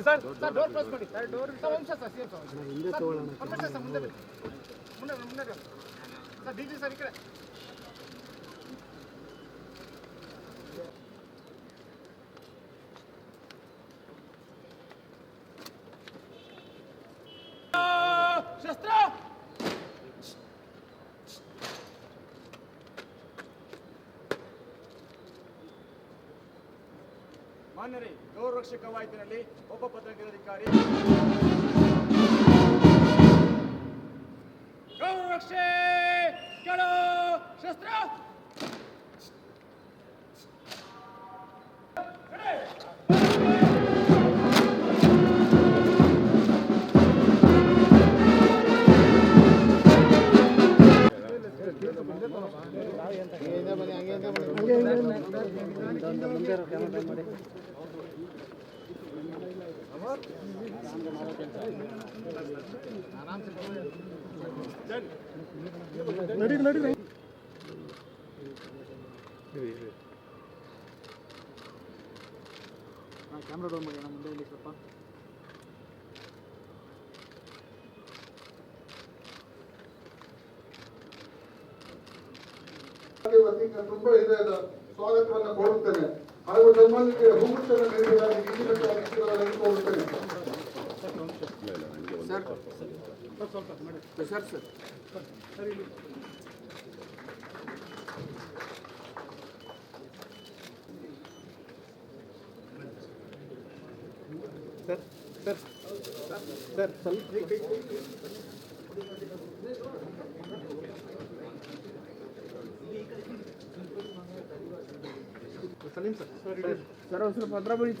ಬರ್ರಿ sir. Sir door close ಮಾಡಿ. Sir door sir ಒಂದು ಸರ್ ಸೇಮ್ ಸರ್. ಹಿಂದೆ ತಗೊಳ್ಳೋಣ. ಸರ್. ಮುಂದೆ ಮುಂದೆ ಸರ್ ಡಿ ಜಿ ಸರ್ ಈ ಕಡೆ ಶಸ್ತ್ರ ಮಾನ್ಯರೇ ಗೌರಕ್ಷಕ ವಾಯ್ತಿನಲ್ಲಿ ಒಬ್ಬ ಪತ್ರಕರ್ತಾಧಿಕಾರಿ ಗೌರಕ್ಷೆ ಕೆಳೋ ಶಸ್ತ್ರ. ಕ್ಯಾಮ್ರಾ ಡೌನ್ ಮಾಡಿ ಮುಂದೆ ಇಲ್ಲಿ ಸ್ವಲ್ಪ ತುಂಬಾ ತುಂಬಾ ಹೃದಯದ ಸ್ವಾಗತವನ್ನು ಕೋರುತ್ತೇನೆ ಹಾಗೂ ಸನ್ಮಾನಕ್ಕೆ ಹೂಗುಚ್ಚನ್ನು ನೀಡುವುದಾಗಿ ವಿಧಿಬದ್ಧವಾಗಿ ಕೋರುತ್ತೇನೆ sir sir sir sir sir ಸ್ವಲ್ಪ ಸಲೀಂ ಸರ್ ಸರ್ ಒಂದು ಸ್ವಲ್ಪ ಹತ್ರ ಬನ್ನಿ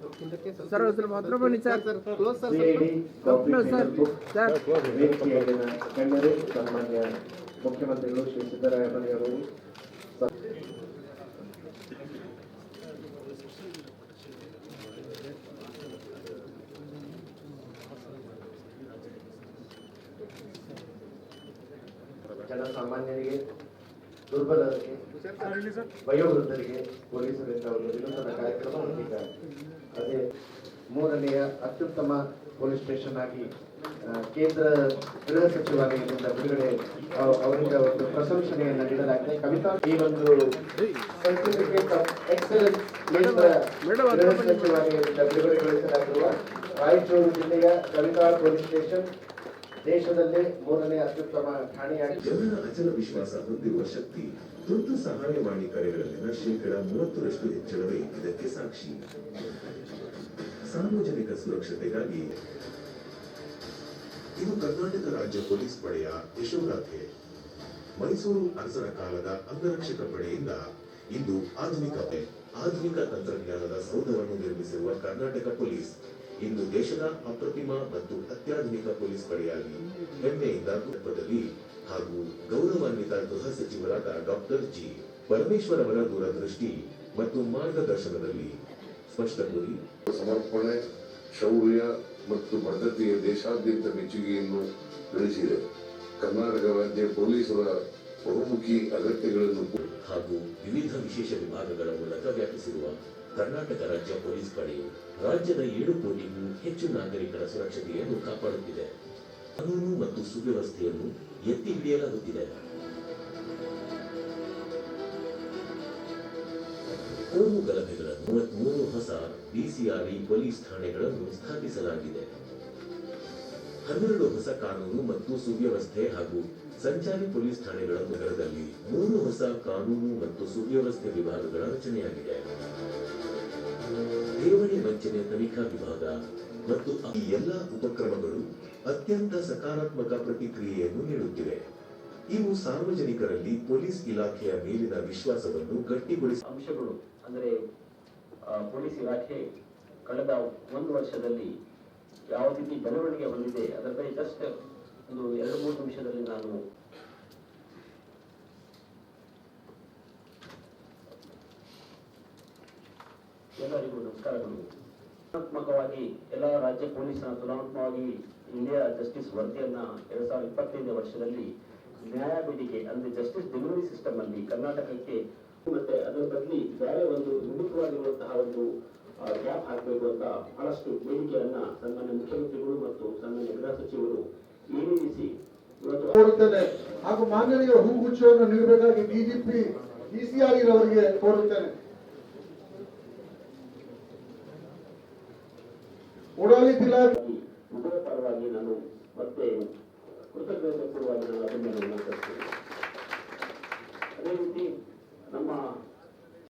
ಸರ್ ಜೋರು ಚಪ್ಪಾಳೆಯೊಂದಿಗೆ ಬಹಳ ಒಳ್ಳೆಯ ವಿಷಯಗಳನ್ನು ಇವತ್ತು ಅಳವಡಿಸಲಾಗಿದೆ ಸರ್ ಒಂದು ಸ್ವಲ್ಪ ಹತ್ರ ಬನ್ನಿ sir close sir CID sir sir ವೇದಿಕೆಯಲ್ಲಿನ ಗಣ್ಯರು ಸನ್ಮಾನ್ಯ ಮುಖ್ಯಮಂತ್ರಿಗಳು ಶ್ರೀ ಸಿದ್ದರಾಮಯ್ಯವರು ಜನಸಾಮಾನ್ಯರಿಗೆ ದುರ್ಬಲರಿಗೆ ವಯೋವೃದ್ಧರಿಗೆ ಪೊಲೀಸರಿಂದ ಒಂದು ವಿನೂತನ ಕಾರ್ಯಕ್ರಮ ಹೊಂದಿದ್ದಾರೆ. ಅದೇ ಮೂರನೆಯ ಅತ್ಯುತ್ತಮ ಪೊಲೀಸ್ ಸ್ಟೇಷನ್ ಆಗಿ ಕೇಂದ್ರ ಗೃಹ ಸಚಿವಾಲಯದಿಂದ ಬಿಡುಗಡೆ ಅವರಿಂದ ಅವರಿಗೆ ಒಂದು ಪ್ರಶಂಸನೆಯನ್ನು ನೀಡಲಾಗಿದೆ. ಕವಿತಾ ಈ ಒಂದು ಸರ್ಟಿಫಿಕೇಟ್ ಆಫ್ ಎಕ್ಸಲೆನ್ಸ್ ಕೇಂದ್ರ ಗೃಹ ಸಚಿವಾಲಯದಿಂದ ಬಿಡುಗಡೆಗೊಳಿಸಲಾಗಿರುವ ರಾಯಚೂರು ಜಿಲ್ಲೆಯ ಕವಿತಾ ಪೊಲೀಸ್ ಸ್ಟೇಷನ್ ದೇಶದಲ್ಲೇ ಮೂರನೇ ಅತ್ಯುತ್ತಮ ಠಾಣೆಯಾಗಿದೆ. ಜನರ ಅಚಲ ವಿಶ್ವಾಸ ಹೊಂದಿರುವ ಶಕ್ತಿ, ತುರ್ತು ಸಹಾಯವಾಣಿ ಕರೆಗಳಲ್ಲಿನ ಶೇಕಡ ಮೂವತ್ತರಷ್ಟು ಹೆಚ್ಚಳವೇ ಇದಕ್ಕೆ ಸಾಕ್ಷಿ. ಸಾರ್ವಜನಿಕ ಸುರಕ್ಷತೆಗಾಗಿ ಇದು ಕರ್ನಾಟಕ ರಾಜ್ಯ ಪೊಲೀಸ್ ಪಡೆಯ ಯಶೋಗಾಥೆ. ಮೈಸೂರು ಅರಸರ ಕಾಲದ ಅಂಗರಕ್ಷಕ ಪಡೆಯಿಂದ ಇಂದು ಆಧುನಿಕ ಆಧುನಿಕ ತಂತ್ರಜ್ಞಾನದ ಸೌಧವನ್ನು ನಿರ್ಮಿಸಿರುವ ಕರ್ನಾಟಕ ಪೊಲೀಸ್. ಇಂದು ದೇಶದ ಅಪ್ರತಿಮ ಮತ್ತು ಅತ್ಯಾಧುನಿಕ ಪೊಲೀಸ್ ಪಡೆಯಾಗಿ ಹೆಮ್ಮೆಯಿಂದ ಕುಟುಂಬದಲ್ಲಿ ಹಾಗೂ ಗೌರವಾನ್ವಿತ ಗೃಹ ಸಚಿವರಾದ ಡಾಕ್ಟರ್ ಜಿ. ಪರಮೇಶ್ವರ್ ಅವರ ದೂರದೃಷ್ಟಿ ಮತ್ತು ಮಾರ್ಗದರ್ಶನದಲ್ಲಿ ಸ್ಪಷ್ಟ ಗುರಿ ಸಮರ್ಪಣೆ ಶೌರ್ಯ ಮತ್ತು ಬದ್ಧತೆಯ ದೇಶಾದ್ಯಂತ ಮೆಚ್ಚುಗೆಯನ್ನು ಗಳಿಸಿದೆ. ಕರ್ನಾಟಕ ರಾಜ್ಯ ಪೊಲೀಸರ ಬಹುಮುಖಿ ಅಗತ್ಯಗಳನ್ನು ಹಾಗೂ ವಿವಿಧ ವಿಶೇಷ ವಿಭಾಗಗಳ ಮೂಲಕ ವ್ಯಾಪಿಸಿರುವ ಕರ್ನಾಟಕ ರಾಜ್ಯ ಪೊಲೀಸ್ ಪಡೆಯು ರಾಜ್ಯದ ಏಳು ಕೋಟಿಗೂ ಹೆಚ್ಚು ನಾಗರಿಕರ ಸುರಕ್ಷತೆಯನ್ನು ಕಾಪಾಡುತ್ತಿದೆ. ಕಾನೂನು ಮತ್ತು ಸುವ್ಯವಸ್ಥೆಯನ್ನು ಎತ್ತಿ ಹಿಡಿಯಲಾಗುತ್ತಿದೆ. ಕೋಮು ಗಲಭೆಗಳನ್ನು ಮೂವತ್ಮೂರು ಹೊಸ ಡಿಸಿಆರ್ಇ ಪೊಲೀಸ್ ಠಾಣೆಗಳನ್ನು ಸ್ಥಾಪಿಸಲಾಗಿದೆ. ಹನ್ನೆರಡು ಹೊಸ ಕಾನೂನು ಮತ್ತು ಸುವ್ಯವಸ್ಥೆ ಹಾಗೂ ಸಂಚಾರಿ ಪೊಲೀಸ್ ಠಾಣೆಗಳ ನಗರದಲ್ಲಿ ಮೂರು ಹೊಸ ಕಾನೂನು ಮತ್ತು ಸುವ್ಯವಸ್ಥೆ ವಿಭಾಗಗಳ ರಚನೆಯಾಗಿದೆ. ಠೇವಣಿ ವಂಚನೆ ತನಿಖಾ ವಿಭಾಗ ಮತ್ತು ಈ ಎಲ್ಲ ಉಪಕ್ರಮಗಳು ಅತ್ಯಂತ ಸಕಾರಾತ್ಮಕ ಪ್ರತಿಕ್ರಿಯೆಯನ್ನು ನೀಡುತ್ತಿವೆ. ಇವು ಸಾರ್ವಜನಿಕರಲ್ಲಿ ಪೊಲೀಸ್ ಇಲಾಖೆಯ ಮೇಲಿನ ವಿಶ್ವಾಸವನ್ನು ಗಟ್ಟಿಗೊಳಿಸುವ ಅಂಶಗಳು ಅಂದರೆ ಪೊಲೀಸ್ ಇಲಾಖೆ ಕಳೆದ ಒಂದು ವರ್ಷದಲ್ಲಿ ಯಾವ ರೀತಿ ಬೆಳವಣಿಗೆ ಹೊಂದಿದೆ, ಅದರ ಬಗ್ಗೆ ಜಸ್ಟ್ ಒಂದು ಎರಡು ಮೂರು ನಿಮಿಷದಲ್ಲಿ ನಾನು ಎಲ್ಲರಿಗೂ ನಮಸ್ಕಾರಗಳು. ತುಲನಾತ್ಮಕವಾಗಿ ಎಲ್ಲ ರಾಜ್ಯ ಪೊಲೀಸರ ತುಲನಾತ್ಮಕವಾಗಿ ಇಂಡಿಯಾ ಜಸ್ಟಿಸ್ ವರದಿಯನ್ನ ಎರಡ್ ಸಾವಿರದ ಇಪ್ಪತ್ತೈದನೇ ವರ್ಷದಲ್ಲಿ ನ್ಯಾಯ ಬೇಡಿಕೆ, ಅಂದ್ರೆ ಜಸ್ಟಿಸ್ ಡೆಲಿವರಿ ಸಿಸ್ಟಮ್ ಅಲ್ಲಿ ಕರ್ನಾಟಕಕ್ಕೆ ಮತ್ತೆ ಅದರ ಬದಲಿ ಬೇರೆ ಒಂದು ವಿಮುಖವಾಗಿರುವಂತಹ ಒಂದು ಗ್ಯಾಪ್ ಹಾಕಬೇಕು ಅಂತ ಬಹಳಷ್ಟು ಬೇಡಿಕೆಯನ್ನ ಸನ್ಮಾನ್ಯ ಮುಖ್ಯಮಂತ್ರಿಗಳು ಮತ್ತು ಸನ್ಮಾನ್ಯ ಗೃಹ ಸಚಿವರು ಇವತ್ತು ಕೋರುತ್ತೇನೆ. ಹಾಗೂ ಮಾನವೀಯ ಹೂಗುಚ್ಛವನ್ನು ನೀಡಬೇಕಾಗಿ ಡಿಜಿಪಿ ಡಿಸಿಆರ್ ಅವರಿಗೆ ಕೋರುತ್ತೇನೆ. ಹಾಗಾಗಿ ಉಭಯ ಪರವಾಗಿ ನಾನು ಮತ್ತೆ ಕೃತಜ್ಞತೆ ಪೂರ್ವವಾಗಿ ನಾನು ಅಭಿನಂದನೆ ಅದೇ ರೀತಿ ನಮ್ಮ